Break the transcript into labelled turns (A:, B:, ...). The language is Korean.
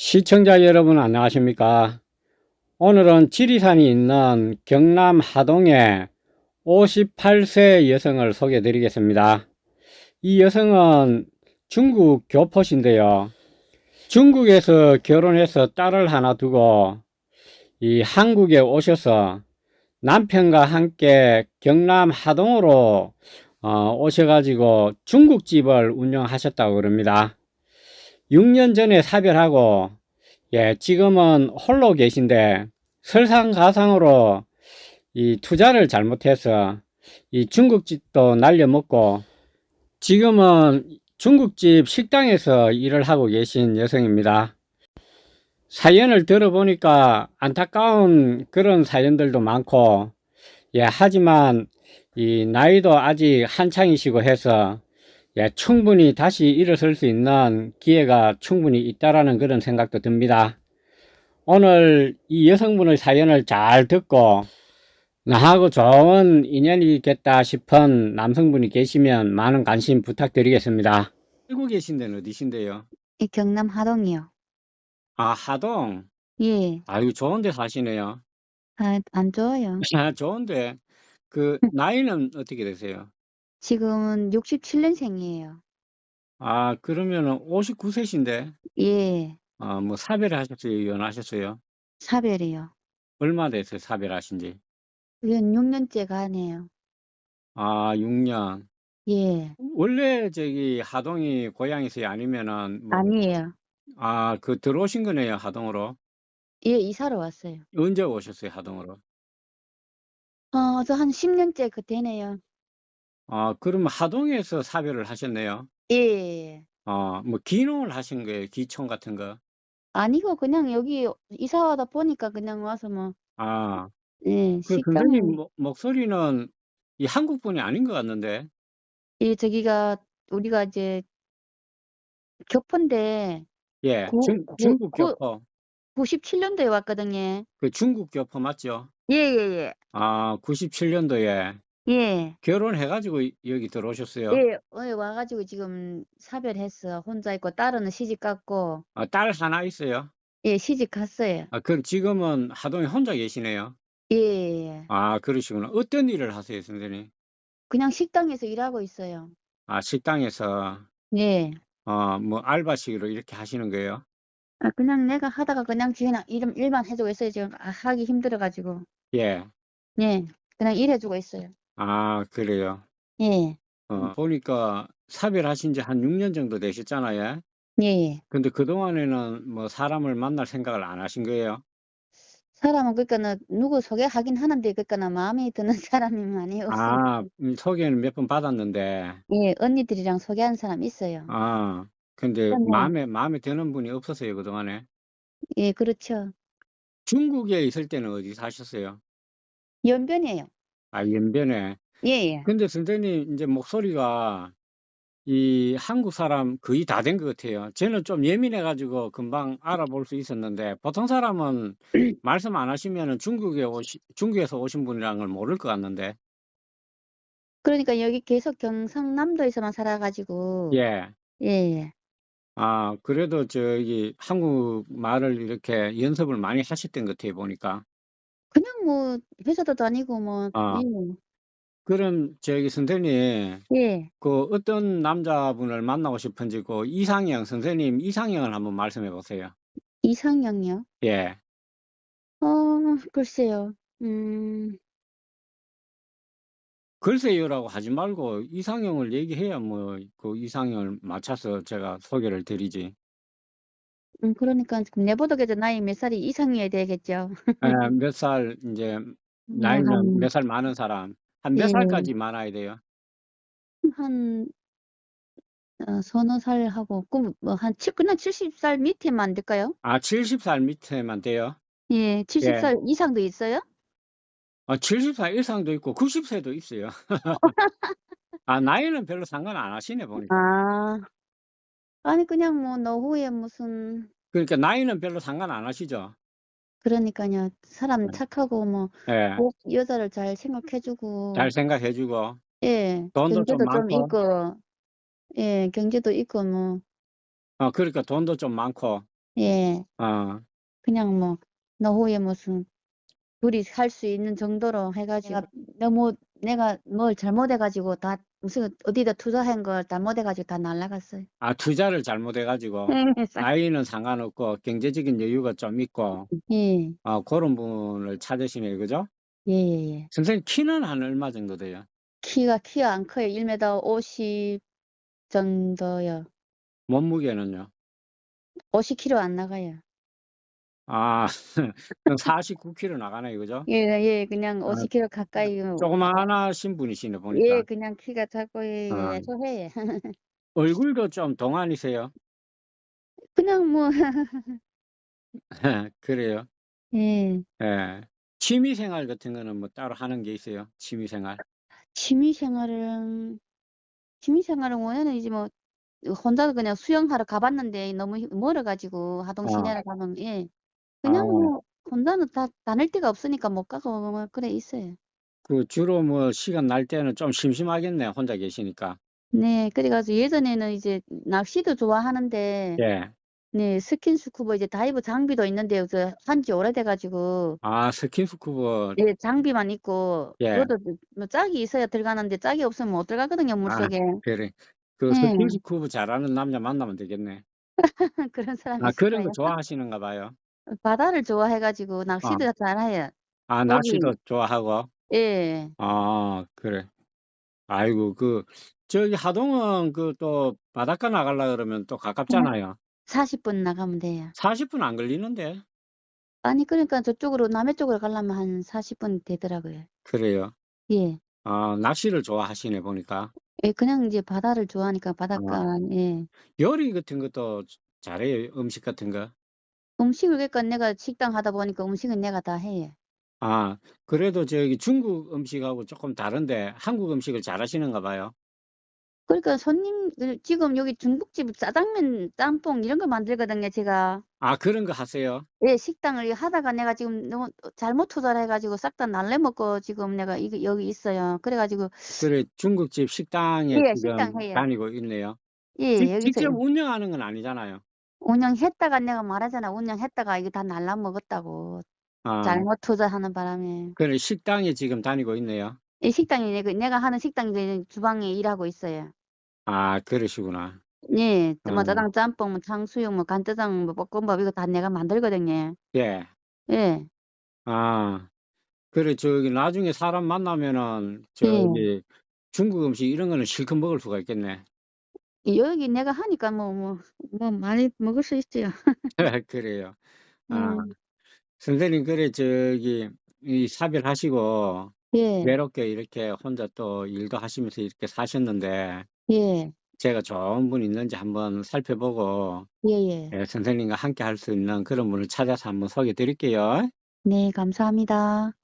A: 시청자 여러분 안녕하십니까? 오늘은 지리산이 있는 경남 하동의 58세 여성을 소개해 드리겠습니다. 이 여성은 중국 교포신데요. 중국에서 결혼해서 딸을 하나 두고 이 한국에 오셔서 남편과 함께 경남 하동으로 어, 오셔가지고 중국집을 운영하셨다고 그럽니다. 6년 전에 사별하고 예, 지금은 홀로 계신데 설상가상으로 이 투자를 잘못해서 이 중국집도 날려먹고 지금은 중국집 식당에서 일을 하고 계신 여성입니다. 사연을 들어보니까 안타까운 그런 사연들도 많고 예, 하지만 이 나이도 아직 한창이시고 해서 예, 충분히 다시 일어설 수 있는 기회가 충분히 있다라는 그런 생각도 듭니다. 오늘 이 여성분의 사연을 잘 듣고 나하고 좋은 인연이겠다 싶은 남성분이 계시면 많은 관심 부탁드리겠습니다. 알고 계신 데는 어디신데요?
B: 이 경남 하동이요.
A: 아, 하동.
B: 예.
A: 아유, 좋은 데 사시네요.
B: 아, 안 좋아요.
A: 아, 좋은데. 그, 나이는 어떻게 되세요?
B: 지금은 67년생이에요.
A: 아, 그러면은 59세신데,
B: 예.
A: 아, 뭐 사별하셨어요? 이혼하셨어요?
B: 사별이요.
A: 얼마 됐어요? 사별하신 지?
B: 이건 6년째 가네요.
A: 아, 6년.
B: 예.
A: 원래 저기 하동이 고향이세요? 아니면은 뭐,
B: 아니에요.
A: 아, 그 들어오신 거네요, 하동으로.
B: 예, 이사로 왔어요.
A: 언제 오셨어요, 하동으로?
B: 어, 저 한 10년째 그 되네요.
A: 아, 그러면 하동에서 사별을 하셨네요.
B: 예.
A: 아, 뭐 기농을 하신 거예요? 기촌 같은 거?
B: 아니고 그냥 여기 이사 와다 보니까 그냥 와서 뭐,
A: 아,
B: 예,
A: 그
B: 식당,
A: 선생님 목- 목소리는 이 한국 분이 아닌 것 같는데.
B: 예, 저기가 우리가 이제 교포인데
A: 예,
B: 구-
A: 중,
B: 구-
A: 중국
B: 구-
A: 교포.
B: 97년도에 왔거든요.
A: 그 중국 교포 맞죠?
B: 예, 예,
A: 아, 97년도에
B: 예. 예.
A: 결혼해가지고 여기 들어오셨어요?
B: 예, 어, 와가지고 지금 사별했어. 혼자 있고 딸은 시집 갔고,
A: 아, 딸 하나 있어요?
B: 예, 시집 갔어요.
A: 아, 그럼 지금은 하동에 혼자 계시네요?
B: 예, 예.
A: 아, 그러시구나. 어떤 일을 하세요, 선생님?
B: 그냥 식당에서 일하고 있어요.
A: 아, 식당에서,
B: 예.
A: 어, 뭐, 알바식으로 이렇게 하시는 거예요?
B: 아, 그냥 내가 하다가 그냥 그냥 일, 일만 해주고 있어요. 지금 아, 하기 힘들어가지고.
A: 예.
B: 예, 그냥 일해주고 있어요.
A: 아, 그래요.
B: 예,
A: 어, 보니까 사별하신 지 한 6년 정도 되셨잖아요.
B: 예, 예.
A: 근데 그동안에는 뭐 사람을 만날 생각을 안 하신 거예요?
B: 사람은 그러니까는 누구 소개하긴 하는데 그러니까는 마음에 드는 사람이 많이 없어요.
A: 아, 음, 소개는 몇 번 받았는데,
B: 예, 언니들이랑 소개한 사람 있어요.
A: 아, 근데
B: 그러면-
A: 마음에, 마음에 드는 분이 없었어요, 그동안에.
B: 예, 그렇죠.
A: 중국에 있을 때는 어디 사셨어요?
B: 연변이에요.
A: 아, 연변에.
B: 예, 예.
A: 근데 선생님, 이제 목소리가 이 한국 사람 거의 다 된 것 같아요. 저는 좀 예민해가지고 금방 알아볼 수 있었는데, 보통 사람은 말씀 안 하시면은 중국에 오시, 중국에서 오신 분이란 걸 모를 것 같는데,
B: 그러니까 여기 계속 경상남도에서만 살아가지고.
A: 예.
B: 예, 예.
A: 아, 그래도 저기 한국 말을 이렇게 연습을 많이 하셨던 것 같아요, 보니까.
B: 뭐 회사도 다니고 뭐
A: 아.
B: 예.
A: 그럼 저기 선생님,
B: 예.
A: 그 어떤 남자분을 만나고 싶은지 그 이상형, 선생님 이상형을 한번 말씀해 보세요.
B: 이상형이요?
A: 예.
B: 어, 글쎄요. 음,
A: 글쎄요라고 하지 말고 이상형을 얘기해야 뭐 그 이상형을 맞춰서 제가 소개를 드리지.
B: 음, 그러니까 지금 내보다 그저 나이 몇 살이 이상이어야 되겠죠.
A: 예, 몇살 이제 나이는
B: 한,
A: 몇살 많은 사람 한 몇
B: 예.
A: 살까지 많아야 돼요?
B: 한, 어, 서너 살 하고, 그, 뭐, 한, 칠, 그냥 70 살 밑에만 안 될까요?
A: 아, 70 살 밑에만 돼요?
B: 예, 70살 이상도 있어요?
A: 아, 70 살 이상도 있고 90 세도 있어요. 아, 나이는 별로 상관 안 하시네 보니까.
B: 아, 아니, 그냥 뭐, 노후에 무슨,
A: 그러니까 나이는 별로 상관 안 하시죠?
B: 그러니까요. 사람
A: 네.
B: 착하고, 뭐,
A: 예.
B: 꼭 여자를 잘 생각해주고,
A: 잘 생각해주고
B: 예,
A: 돈도 좀
B: 경제도 좀
A: 많고.
B: 있고, 예, 경제도 있고, 뭐,
A: 어, 그러니까 돈도 좀 많고
B: 예.
A: 어.
B: 그냥 뭐 노후에 무슨 둘이 살 수 있는 정도로 해가지고 내가 너무 내가 뭘 잘못해가지고 다 무슨 어디다 투자한 걸 잘못해가지고 다 날라갔어요.
A: 아, 투자를 잘못해 가지고 나이는 상관없고 경제적인 여유가 좀 있고
B: 예,
A: 어, 그런 분을 찾으시네, 그죠?
B: 예, 예, 예.
A: 선생님 키는 한 얼마 정도 돼요?
B: 키가 키가 안 커요. 1m 50 정도요.
A: 몸무게는요?
B: 50kg 안 나가요.
A: 아, 그럼 49kg 나가네요, 그죠?
B: 예, 예, 그냥
A: 아,
B: 50kg 가까이.
A: 조그마하신 분이시네,
B: 예,
A: 보니까.
B: 그냥 키가 작고 예,
A: 아.
B: 예, 소해요.
A: 얼굴도 좀 동안이세요?
B: 그냥 뭐
A: 그래요.
B: 예.
A: 예. 취미 생활 같은 거는 뭐 따로 하는 게 있어요? 취미 생활.
B: 취미 생활은 취미 생활은 원래는 이제 뭐 혼자 그냥 수영하러 가봤는데 너무 힘- 멀어가지고 하동
A: 어.
B: 시내로 가면 예 그냥
A: 아.
B: 뭐 혼자는 다 다닐 데가 없으니까 못 가고 뭐 그래 있어요.
A: 그 주로 뭐 시간 날 때는 좀 심심하겠네, 혼자 계시니까.
B: 네, 그래 가지고 예전에는 이제 낚시도 좋아하는데
A: 예.
B: 네 스킨스쿠버 이제 다이브 장비도 있는데 저 한지 오래돼 가지고
A: 아, 스킨스쿠버.
B: 네 장비만 있고
A: 예.
B: 그것도 뭐 짝이 있어야 들어가는데 짝이 없으면 못 들어가거든요
A: 아,
B: 물속에
A: 그래. 그
B: 예.
A: 스킨스쿠버 잘하는 남자 만나면 되겠네.
B: 그런 사람이
A: 아, 그런
B: 있을까요?
A: 거 좋아하시는가 봐요.
B: 바다를 좋아해 가지고 낚시도 잘해요.
A: 아,
B: 거기
A: 낚시도 좋아하고.
B: 예.
A: 아, 그래. 아이고, 그, 저기 하동은 그 또 바닷가 나가려 그러면 또 가깝잖아요.
B: 40 분 나가면 돼요.
A: 40 분 안 걸리는데.
B: 아니 그러니까 저쪽으로 남해 쪽으로 가려면 한 40 분 되더라고요.
A: 그래요.
B: 예.
A: 아, 낚시를 좋아하시네, 보니까.
B: 예, 그냥 이제 바다를 좋아하니까
A: 아,
B: 바닷가 예.
A: 요리 같은 것도 잘해요, 음식 같은 거.
B: 음식을 그러니까 내가 식당 하다 보니까 음식은 내가 다 해요.
A: 아, 그래도 저기 중국 음식하고 조금 다른데 한국 음식을 잘 하시는가 봐요.
B: 그러니까 손님들 지금 여기 중국집 짜장면, 짬뽕 이런 거 만들거든요, 제가.
A: 아, 그런 거 하세요?
B: 예, 식당을 하다가 내가 지금 너무 잘못 투자를 해가지고 싹 다 날려먹고 지금 내가 이, 여기 있어요. 그래가지고
A: 그래, 중국집 식당에
B: 예,
A: 지금
B: 식당 해요.
A: 다니고 있네요.
B: 예,
A: 직-
B: 여기서
A: 직접 운영하는 건 아니잖아요.
B: 운영했다가 내가 말하잖아. 운영했다가 이거 다 날라먹었다고.
A: 아,
B: 잘못 투자하는 바람에.
A: 그래, 식당에 지금 다니고 있네요.
B: 이 식당이 내- 그 내가 하는 식당이 이제 주방에 일하고 있어요.
A: 아, 그러시구나.
B: 예, 뭐
A: 어,
B: 짜장, 짬뽕, 뭐 탕수육, 뭐 간짜장, 뭐 볶음밥 이거 다 내가 만들거든요.
A: 예.
B: 예,
A: 아, 그래, 저기 나중에 사람 만나면은
B: 예.
A: 저기 중국 음식 이런 거는 실컷 먹을 수가 있겠네.
B: 여기 내가 하니까 뭐, 뭐, 뭐 많이 먹을 수 있어요.
A: 그래요. 아,
B: 음,
A: 선생님, 그래, 저기, 이 사별하시고,
B: 예,
A: 외롭게 이렇게 혼자 또 일도 하시면서 이렇게 사셨는데,
B: 예,
A: 제가 좋은 분 있는지 한번 살펴보고,
B: 예, 예.
A: 예, 선생님과 함께 할 수 있는 그런 분을 찾아서 한번 소개해 드릴게요.
B: 네, 감사합니다.